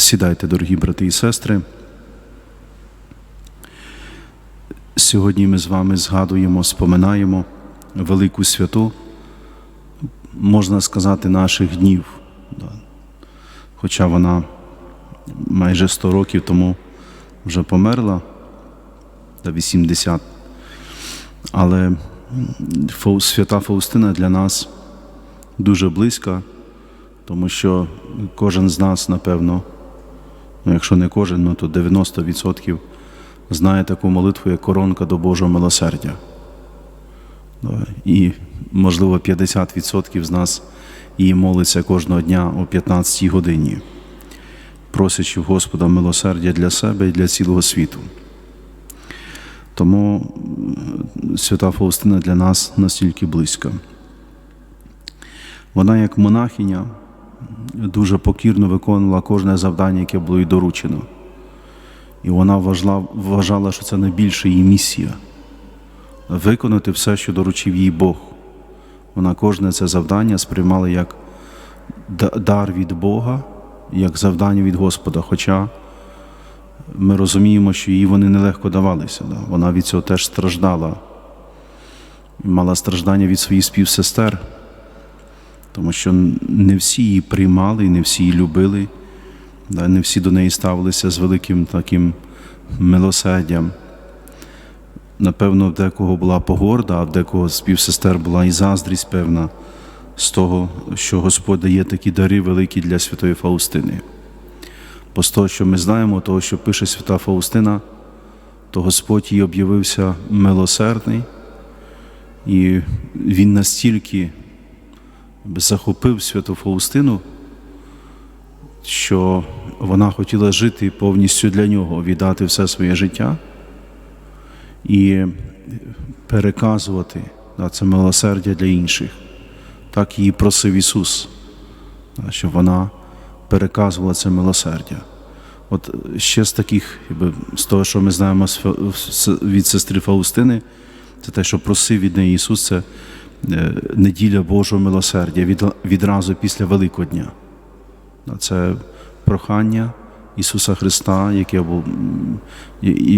Сідайте, дорогі брати і сестри. Сьогодні ми з вами згадуємо, споминаємо велику святу, можна сказати, наших днів. Хоча вона майже 100 років тому вже померла, до 80. Але свята Фаустина для нас дуже близька, тому що кожен з нас, напевно, ну, якщо не кожен, ну, то 90% знає таку молитву, як коронка до Божого милосердя. І, можливо, 50% з нас її молиться кожного дня о 15 годині, просячи в Господа милосердя для себе і для цілого світу. Тому свята Фаустина для нас настільки близька. Вона, як монахиня, дуже покірно виконувала кожне завдання, яке було їй доручено. І вона вважала, що це найбільша її місія виконати все, що доручив їй Бог. Вона кожне це завдання сприймала як дар від Бога, як завдання від Господа. Хоча ми розуміємо, що їй вони нелегко давалися. Да? Вона від цього теж страждала. Мала страждання від своїх співсестер, тому що не всі її приймали не всі її любили, не всі до неї ставилися з великим таким милосердям. Напевно, в декого була погорда, а в декого з співсестер була і заздрість певна з того, що Господь дає такі дари великі для святої Фаустини. Бо з того, що ми знаємо, того, що пише свята Фаустина, то Господь їй об'явився милосердний, і Він настільки захопив святу Фаустину, що вона хотіла жити повністю для нього, віддати все своє життя і переказувати це милосердя для інших. Так її просив Ісус, щоб вона переказувала це милосердя. От ще з таких, якби, з того, що ми знаємо від сестри Фаустини, це те, що просив від неї Ісус, це неділя Божого милосердя від, відразу після Великодня. Це прохання Ісуса Христа, яке,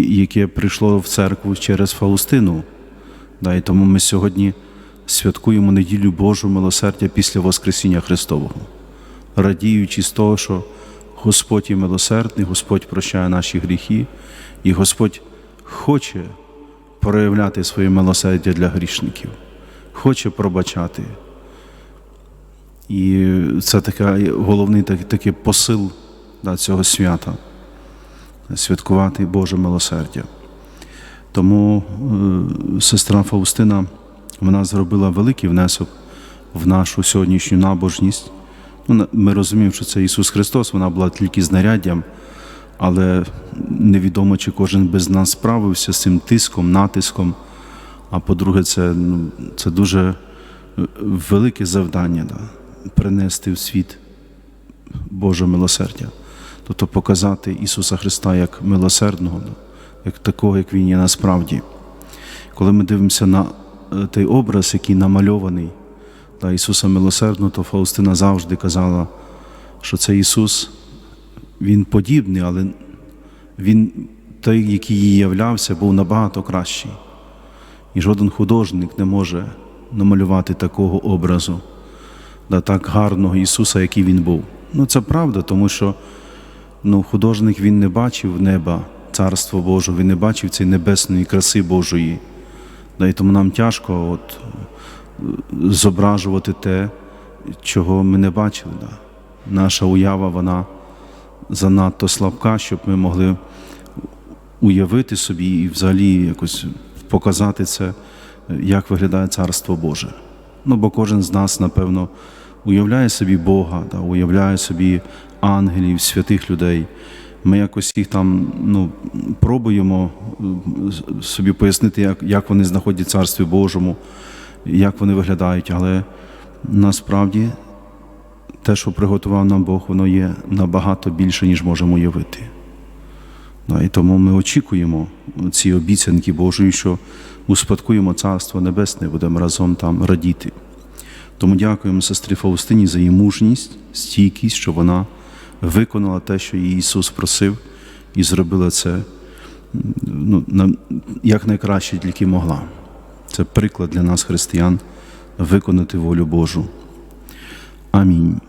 яке прийшло в церкву через Фаустину. І тому ми сьогодні святкуємо неділю Божого милосердя після Воскресіння Христового, радіючи з того, що Господь є милосердний, Господь прощає наші гріхи, і Господь хоче проявляти своє милосердя для грішників, хоче пробачати. І це така, головний так- такий посил да, цього свята святкувати Боже милосердя. Тому е, сестра Фаустина вона зробила великий внесок в нашу сьогоднішню набожність. Ну, ми розуміємо, що це Ісус Христос, вона була тільки знаряддям, але невідомо, чи кожен без нас справився з цим тиском, натиском. А по-друге, це, ну, це дуже е, велике завдання да, принести в світ Боже милосердя. Тобто показати Ісуса Христа як милосердного, да, як такого, як Він є насправді. Коли ми дивимося на е, той образ, який намальований да, Ісуса Милосердного, то Фаустина завжди казала, що це Ісус, Він подібний, але Він той, який їй являвся, був набагато кращий. І жоден художник не може намалювати такого образу, да, так гарного Ісуса, який Він був. Ну, це правда, тому що ну, художник він не бачив неба, Царство Божого, він не бачив цієї небесної краси Божої. Да, і тому нам тяжко от, зображувати те, чого ми не бачили. Да. Наша уява, вона занадто слабка, щоб ми могли уявити собі і взагалі якось показати це, як виглядає Царство Боже. Ну, бо кожен з нас, напевно, уявляє собі Бога, да, уявляє собі ангелів, святих людей. Ми якось їх там ну, пробуємо е, собі пояснити, як, як вони знаходять Царстві Божому, як вони виглядають, але насправді те, що приготував нам Бог, воно є набагато більше, ніж можемо уявити. І тому ми очікуємо ці обіцянки Божої, що успадкуємо Царство Небесне, будемо разом там радіти. Тому дякуємо сестрі Фаустині за її мужність, стійкість, що вона виконала те, що її Ісус просив, і зробила це ну, як найкраще тільки могла. Це приклад для нас, християн, виконати волю Божу. Амінь.